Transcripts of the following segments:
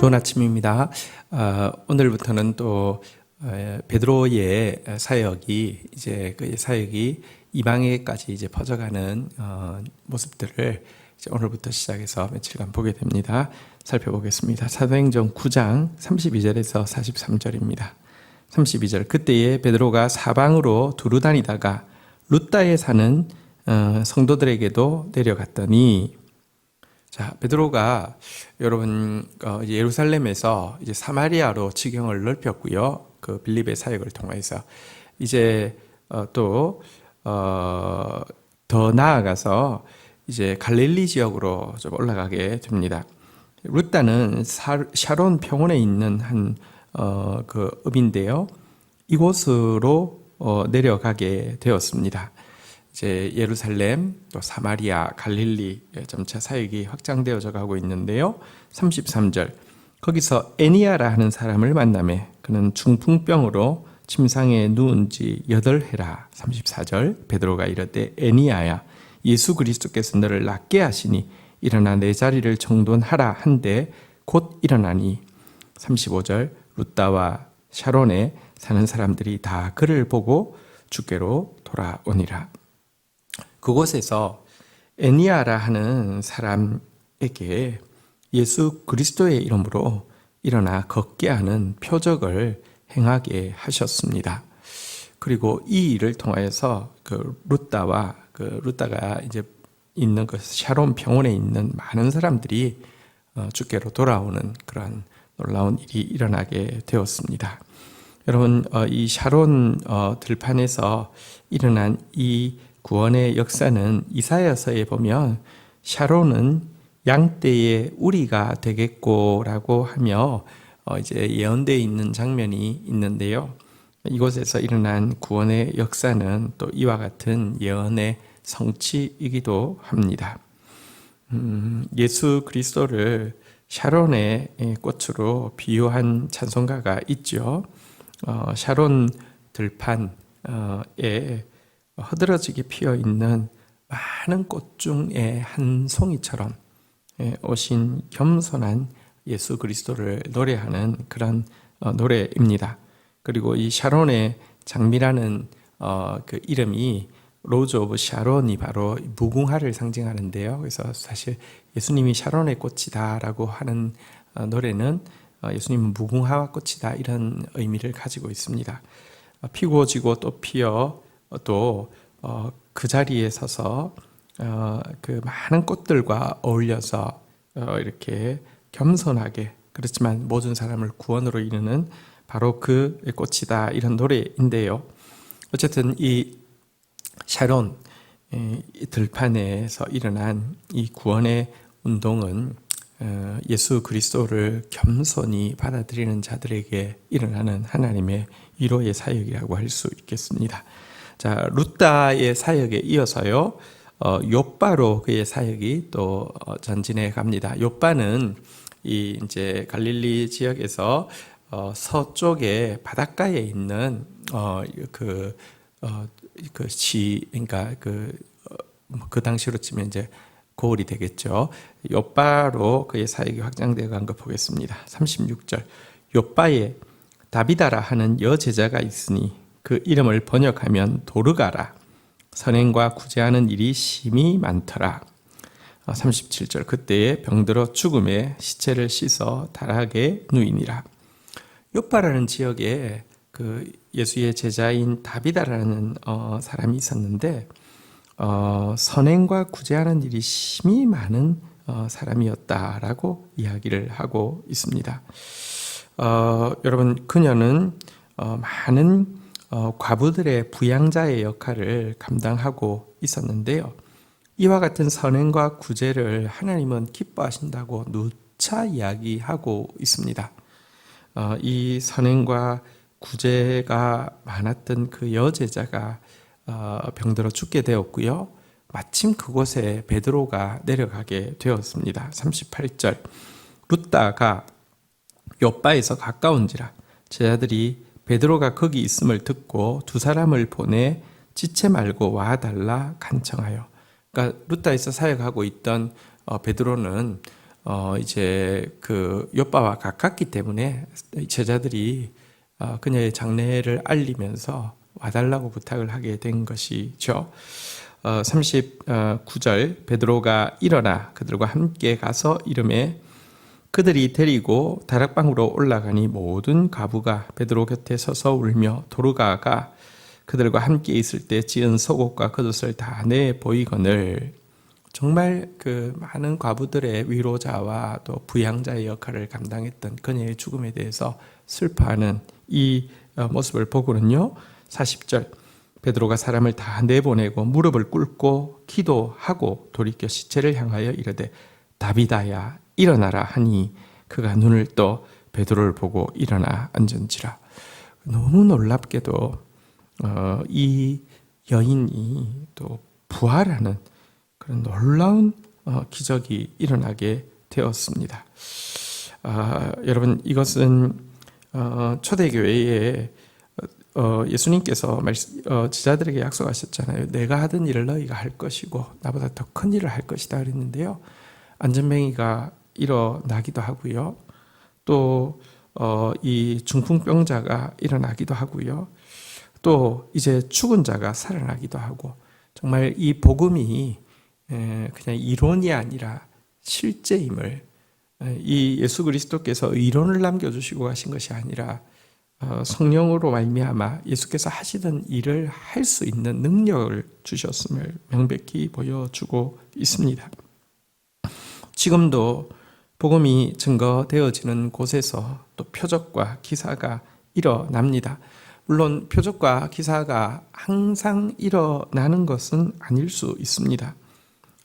좋은 아침입니다. 어, 오늘부터는 또 어, 베드로의 사역이 이제 그 사역이 이방에까지 이제 퍼져가는 어, 모습들을 오늘부터 시작해서 며칠간 보게 됩니다. 살펴보겠습니다. 사도행전 9장 32절에서 43절입니다. 32절 그때에 베드로가 사방으로 두루 다니다가 루따에 사는 어, 성도들에게도 내려갔더니 자, 베드로가 여러분 어, 예루살렘에서 이제 사마리아로 지경을 넓혔고요. 그 빌립의 사역을 통해서 이제 어, 또더 어, 나아가서 이제 갈릴리 지역으로 좀 올라가게 됩니다. 루타는 샤론 평원에 있는 한 어, 그 읍인데요. 이곳으로 어, 내려가게 되었습니다. 이제 예루살렘, 또 사마리아, 갈릴리 점차 사역이 확장되어져 가고 있는데요. 33절. 거기서 애니아라 하는 사람을 만남에 그는 중풍병으로 침상에 누운 지 여덟 해라. 34절. 베드로가 이르되 애니아야 예수 그리스도께서 너를 낫게 하시니 일어나 내 자리를 정돈하라 한데 곧 일어나니 35절 루따와 샤론에 사는 사람들이 다 그를 보고 주께로 돌아오니라. 그곳에서 애니아라 하는 사람에게 예수 그리스도의 이름으로 일어나 걷게 하는 표적을 행하게 하셨습니다. 그리고 이 일을 통하여서 그 루따와 그 루따가 이제 있는 그 샤론 병원에 있는 많은 사람들이 어, 주께로 돌아오는 그런 놀라운 일이 일어나게 되었습니다. 여러분 어, 이 샤론 어, 들판에서 일어난 이 구원의 역사는 이사야서에 보면 샤론은 양떼의 우리가 되겠고라고 하며 어 이제 예언되어 있는 장면이 있는데요. 이곳에서 일어난 구원의 역사는 또 이와 같은 예언의 성취이기도 합니다. 음, 예수 그리스도를 샤론의 꽃으로 비유한 찬송가가 있죠. 어, 샤론 들판에 허드러지게 피어 있는 많은 꽃 중에 한 송이처럼 예, 오신 겸손한 예수 그리스도를 노래하는 그런 어, 노래입니다. 그리고 이 샤론의 장미라는 어, 그 이름이 로즈 오브 샤론이 바로 무궁화를 상징하는데요. 그래서 사실 예수님이 샤론의 꽃이다라고 하는 어, 노래는 예수님은 무궁화와 꽃이다 이런 의미를 가지고 있습니다. 피고 지고 또 피어 또그 어, 자리에 서서 어, 그 많은 꽃들과 어울려서 어, 이렇게 겸손하게 그렇지만 모든 사람을 구원으로 이르는 바로 그 꽃이다 이런 노래인데요. 어쨌든 이 샤론 들판에서 일어난 이 구원의 운동은 예수 그리스도를 겸손히 받아들이는 자들에게 일어나는 하나님의 위로의 사역이라고 할 수 있겠습니다. 자, 루따의 사역에 이어서요. 어, 요바로 그의 사역이 또 어, 전진해 갑니다. 요바는 이 이제 갈릴리 지역에서 어, 서쪽에 바닷가에 있는 어, 그, 어, 그 시, 그러니까 그, 어, 뭐그 당시로 치면 이제 고을이 되겠죠. 요바로 그의 사역이 확장되어 간 거 보겠습니다. 36절. 요바에 다비다라 하는 여제자가 있으니 그 이름을 번역하면 도르가라. 선행과 구제하는 일이 심히 많더라. 37절 어, 그때에 병들어 죽음에 시체를 씻어 다락에 누이니라. 요파라는 지역에 그 예수의 제자인 다비다라는 어, 사람이 있었는데 어, 선행과 구제하는 일이 심히 많은 어, 사람이었다라고 이야기를 하고 있습니다. 어, 여러분 그녀는 어, 많은 어, 과부들의 부양자의 역할을 감당하고 있었는데요. 이와 같은 선행과 구제를 하나님은 기뻐하신다고 누차 이야기하고 있습니다. 어, 이 선행과 구제가 많았던 그 여제자가 어, 병들어 죽게 되었고요. 마침 그곳에 베드로가 내려가게 되었습니다. 38절 룻다가 요바에서 가까운지라 제자들이 베드로가 거기 있음을 듣고 두 사람을 보내 지체 말고 와 달라 간청하여. 그러니까 루타에서 사역하고 있던 어, 베드로는 어 이제 그 요바와 가깝기 때문에 제자들이 어 그녀의 장례를 알리면서 와달라고 부탁을 하게 된 것이죠. 어 39절 베드로가 일어나 그들과 함께 가서 이름에 그들이 데리고 다락방으로 올라가니 모든 가부가 베드로 곁에 서서 울며 도르가가 그들과 함께 있을 때 지은 속옷과 겉옷을 다 내 보이거늘 정말 그 많은 과부들의 위로자와 또 부양자의 역할을 감당했던 그녀의 죽음에 대해서 슬퍼하는 이 어, 모습을 보고는요. 40절 베드로가 사람을 다 내보내고 무릎을 꿇고 기도하고 돌이켜 시체를 향하여 이르되 다비다야 일어나라 하니 그가 눈을 떠 베드로를 보고 일어나 앉은지라 너무 놀랍게도 어, 이 여인이 또 부활하는 그런 놀라운 어, 기적이 일어나게 되었습니다. 아, 여러분 이것은 어, 초대교회에 어, 예수님께서 어, 지자들에게 약속하셨잖아요. 내가 하던 일을 너희가 할 것이고 나보다 더 큰 일을 할 것이다 그랬는데요. 안전뱅이가 일어나기도 하고요. 또 어, 이 중풍병자가 일어나기도 하고요. 또 이제 죽은 자가 살아나기도 하고 정말 이 복음이 에, 그냥 이론이 아니라 실제임을 에, 이 예수 그리스도께서 이론을 남겨주시고 가신 것이 아니라 어, 성령으로 말미암아 예수께서 하시던 일을 할 수 있는 능력을 주셨음을 명백히 보여주고 있습니다. 지금도 복음이 증거되어지는 곳에서 또 표적과 기사가 일어납니다. 물론 표적과 기사가 항상 일어나는 것은 아닐 수 있습니다.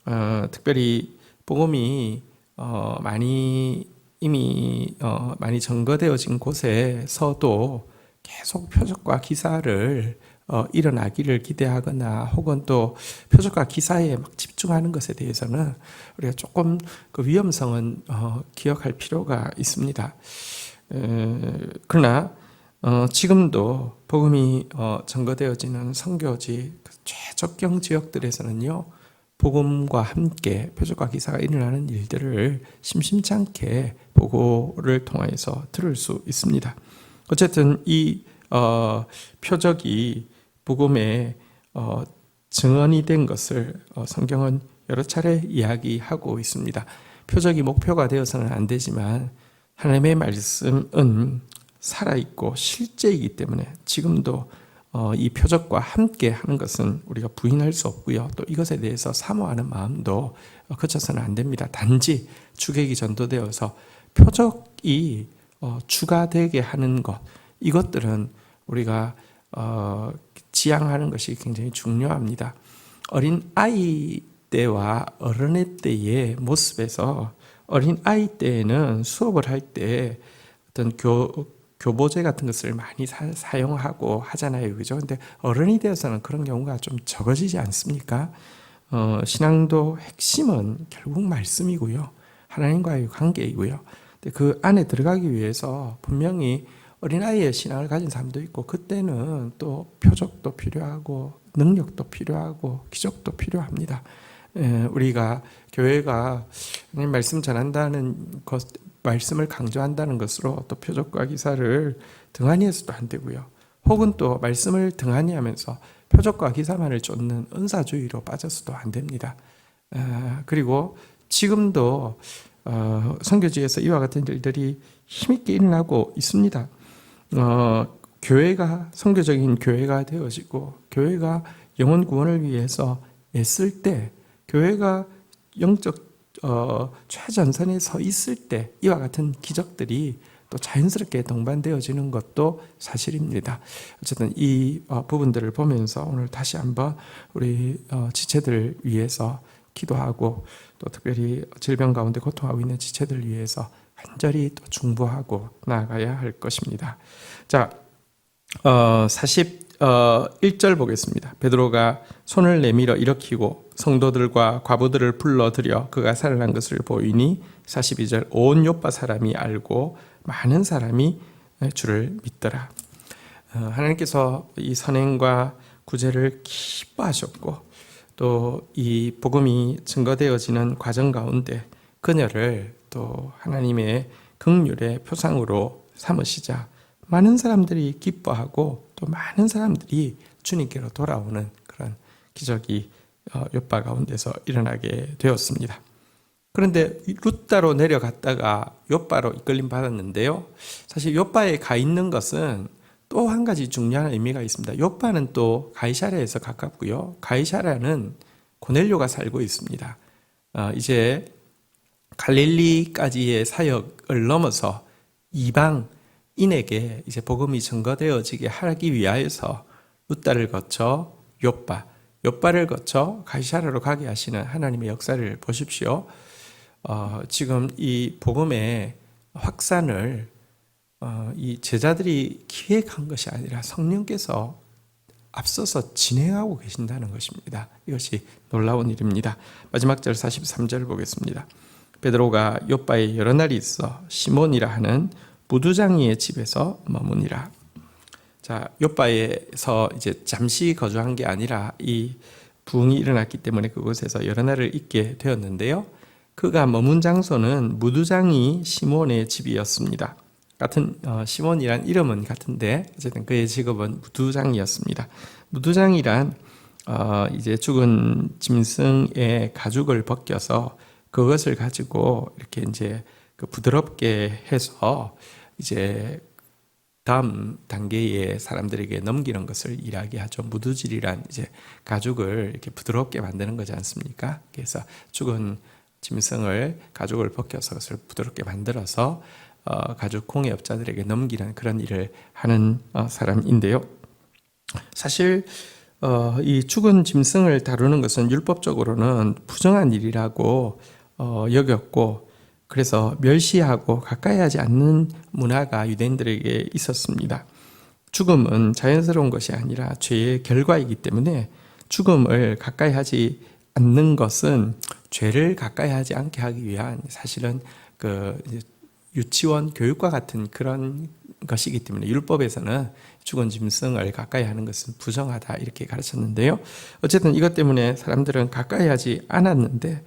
어, 특별히 복음이 어, 많이 이미 어, 많이 증거되어진 곳에서도 계속 표적과 기사를 어, 일어나기를 기대하거나 혹은 또 표적과 기사에 막 집중하는 것에 대해서는 우리가 조금 그 위험성은 어, 기억할 필요가 있습니다. 에, 그러나 어, 지금도 복음이 어, 증거되어지는 선교지 그 최적경 지역들에서는요. 복음과 함께 표적과 기사가 일어나는 일들을 심심치 않게 보고를 통해서 들을 수 있습니다. 어쨌든 이 어, 표적이 복음에 어, 증언이 된 것을 어, 성경은 여러 차례 이야기하고 있습니다. 표적이 목표가 되어서는 안 되지만 하나님의 말씀은 살아있고 실제이기 때문에 지금도 어, 이 표적과 함께 하는 것은 우리가 부인할 수 없고요. 또 이것에 대해서 사모하는 마음도 그쳐서는 안 됩니다. 단지 주객이 전도되어서 표적이 어, 추가되게 하는 것 이것들은 우리가 어, 지향하는 것이 굉장히 중요합니다. 어린 아이 때와 어른의 때의 모습에서 어린 아이 때에는 수업을 할 때 어떤 교 교보제 같은 것을 많이 사, 용하고 하잖아요. 그죠? 근데 어른이 되어서는 그런 경우가 좀 적어지지 않습니까? 어, 신앙도 핵심은 결국 말씀이고요. 하나님과의 관계이고요. 근데 그 안에 들어가기 위해서 분명히 어린아이의 신앙을 가진 사람도 있고 그때는 또 표적도 필요하고 능력도 필요하고 기적도 필요합니다. 에, 우리가 교회가 말씀 전한다는 것 말씀을 강조한다는 것으로 또 표적과 기사를 등한히 해서도 안 되고요. 혹은 또 말씀을 등한히 하면서 표적과 기사만을 쫓는 은사주의로 빠져서도 안 됩니다. 그리고 지금도 어, 선교지에서 이와 같은 일들이 힘있게 일어나고 있습니다. 어, 교회가 선교적인 교회가 되어지고 교회가 영혼 구원을 위해서 애쓸 때 교회가 영적 어, 최전선에 서 있을 때 이와 같은 기적들이 또 자연스럽게 동반되어지는 것도 사실입니다. 어쨌든 이 어, 부분들을 보면서 오늘 다시 한번 우리 어, 지체들 위해서 기도하고 또 특별히 질병 가운데 고통하고 있는 지체들 위해서 간절히 또 중보하고 나아가야 할 것입니다. 자, 어, 41절 어, 보겠습니다. 베드로가 손을 내밀어 일으키고 성도들과 과부들을 불러들여 그가 살아난 것을 보이니 42절 온 요파 사람이 알고 많은 사람이 주를 믿더라. 어, 하나님께서 이 선행과 구제를 기뻐하셨고 또 이 복음이 증거되어지는 과정 가운데 그녀를 또 하나님의 긍휼의 표상으로 삼으시자 많은 사람들이 기뻐하고 또 많은 사람들이 주님께로 돌아오는 그런 기적이 어, 요파 가운데서 일어나게 되었습니다. 그런데 루따로 내려갔다가 요바로 이끌림 받았는데요. 사실 요바에 가 있는 것은 또 한 가지 중요한 의미가 있습니다. 요바는 또 가이사랴에서 가깝고요. 가이사랴는 고넬료가 살고 있습니다. 어, 이제 갈릴리까지의 사역을 넘어서 이방인에게 이제 복음이 증거되어지게 하기 위하여서 루따를 거쳐 요바, 요바를 거쳐 가이사랴로 가게 하시는 하나님의 역사를 보십시오. 어, 지금 이 복음의 확산을 어, 이 제자들이 기획한 것이 아니라 성령께서 앞서서 진행하고 계신다는 것입니다. 이것이 놀라운 일입니다. 마지막 절 43절 보겠습니다. 베드로가 요바에 여러 날이 있어 시몬이라 하는 무두장이의 집에서 머무니라. 자, 요바에서 이제 잠시 거주한 게 아니라 이 부흥이 일어났기 때문에 그곳에서 여러 날을 있게 되었는데요. 그가 머문 장소는 무두장이 시몬의 집이었습니다. 같은 어, 시몬이란 이름은 같은데 어쨌든 그의 직업은 무두장이었습니다. 무두장이란 어, 이제 죽은 짐승의 가죽을 벗겨서 그것을 가지고 이렇게 이제 그 부드럽게 해서 이제 다음 단계의 사람들에게 넘기는 것을 일하게 하죠. 무두질이란 이제 가죽을 이렇게 부드럽게 만드는 거지 않습니까? 그래서 죽은 짐승을 가죽을 벗겨서 그것을 부드럽게 만들어서 어, 가죽 공예업자들에게 넘기는 그런 일을 하는 어, 사람인데요. 사실 어, 이 죽은 짐승을 다루는 것은 율법적으로는 부정한 일이라고 어, 여겼고 그래서 멸시하고 가까이 하지 않는 문화가 유대인들에게 있었습니다. 죽음은 자연스러운 것이 아니라 죄의 결과이기 때문에 죽음을 가까이 하지 않는 것은 죄를 가까이 하지 않게 하기 위한 사실은 그 유치원 교육과 같은 그런 것이기 때문에 율법에서는 죽은 짐승을 가까이 하는 것은 부정하다 이렇게 가르쳤는데요. 어쨌든 이것 때문에 사람들은 가까이 하지 않았는데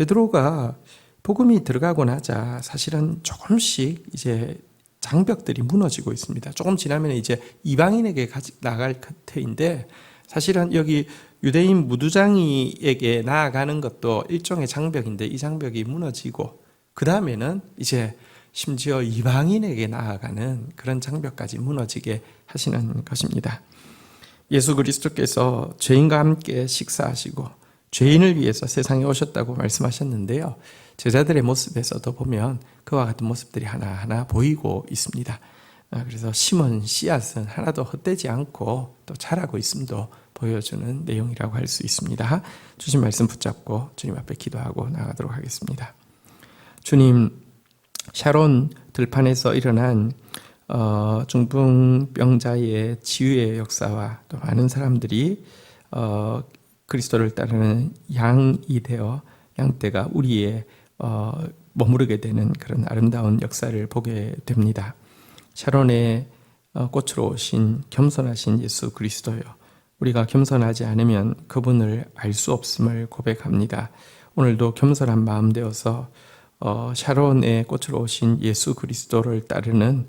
베드로가 복음이 들어가고 나자 사실은 조금씩 이제 장벽들이 무너지고 있습니다. 조금 지나면 이제 이방인에게 나갈 테인데 사실은 여기 유대인 무두장이에게 나아가는 것도 일종의 장벽인데 이 장벽이 무너지고 그 다음에는 이제 심지어 이방인에게 나아가는 그런 장벽까지 무너지게 하시는 것입니다. 예수 그리스도께서 죄인과 함께 식사하시고 죄인을 위해서 세상에 오셨다고 말씀하셨는데요. 제자들의 모습에서도 보면 그와 같은 모습들이 하나하나 보이고 있습니다. 아, 그래서 심은 씨앗은 하나도 헛되지 않고 또 자라고 있음도 보여주는 내용이라고 할 수 있습니다. 주신 말씀 붙잡고 주님 앞에 기도하고 나가도록 하겠습니다. 주님, 샤론 들판에서 일어난 어, 중풍병자의 치유의 역사와 또 많은 사람들이 어, 그리스도를 따르는 양이 되어 양떼가 우리의 어, 머무르게 되는 그런 아름다운 역사를 보게 됩니다. 샤론의 어, 꽃으로 오신 겸손하신 예수 그리스도요. 우리가 겸손하지 않으면 그분을 알 수 없음을 고백합니다. 오늘도 겸손한 마음 되어서 어, 샤론의 꽃으로 오신 예수 그리스도를 따르는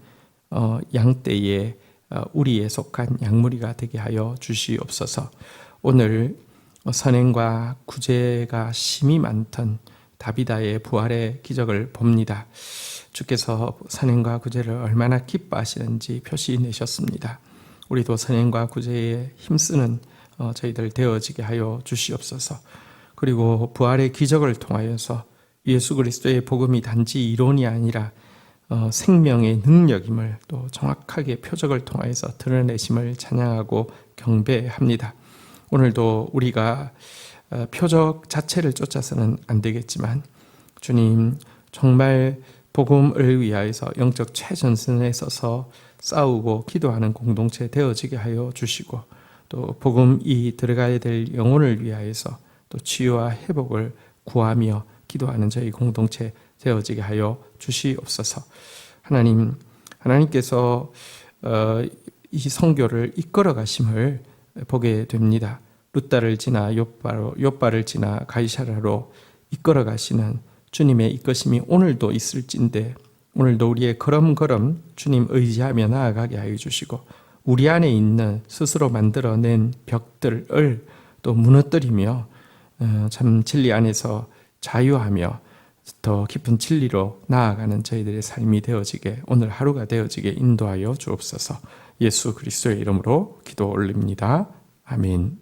어, 양떼의 어, 우리에 속한 양무리가 되게 하여 주시옵소서. 오늘 선행과 구제가 심이 많던 다비다의 부활의 기적을 봅니다. 주께서 선행과 구제를 얼마나 기뻐하시는지 표시 내셨습니다. 우리도 선행과 구제에 힘쓰는 어, 저희들 되어지게 하여 주시옵소서. 그리고 부활의 기적을 통하여서 예수 그리스도의 복음이 단지 이론이 아니라 어, 생명의 능력임을 또 정확하게 표적을 통하여서 드러내심을 찬양하고 경배합니다. 오늘도 우리가 어, 표적 자체를 쫓아서는 안 되겠지만 주님 정말 복음을 위하여서 영적 최전선에 서서 싸우고 기도하는 공동체 되어지게 하여 주시고 또 복음이 들어가야 될 영혼을 위하여서 또 치유와 회복을 구하며 기도하는 저희 공동체 되어지게 하여 주시옵소서. 하나님, 하나님께서 어, 이 성교를 이끌어 가심을 보게 됩니다. 루따를 지나 요바로 요바를 지나 가이사라로 이끌어 가시는 주님의 이끄심이 오늘도 있을진데 오늘도 우리의 걸음걸음 주님 의지하며 나아가게 하여 주시고 우리 안에 있는 스스로 만들어낸 벽들을 또 무너뜨리며 어, 참 진리 안에서 자유하며 더 깊은 진리로 나아가는 저희들의 삶이 되어지게 오늘 하루가 되어지게 인도하여 주옵소서 예수 그리스도의 이름으로 기도 올립니다. 아멘.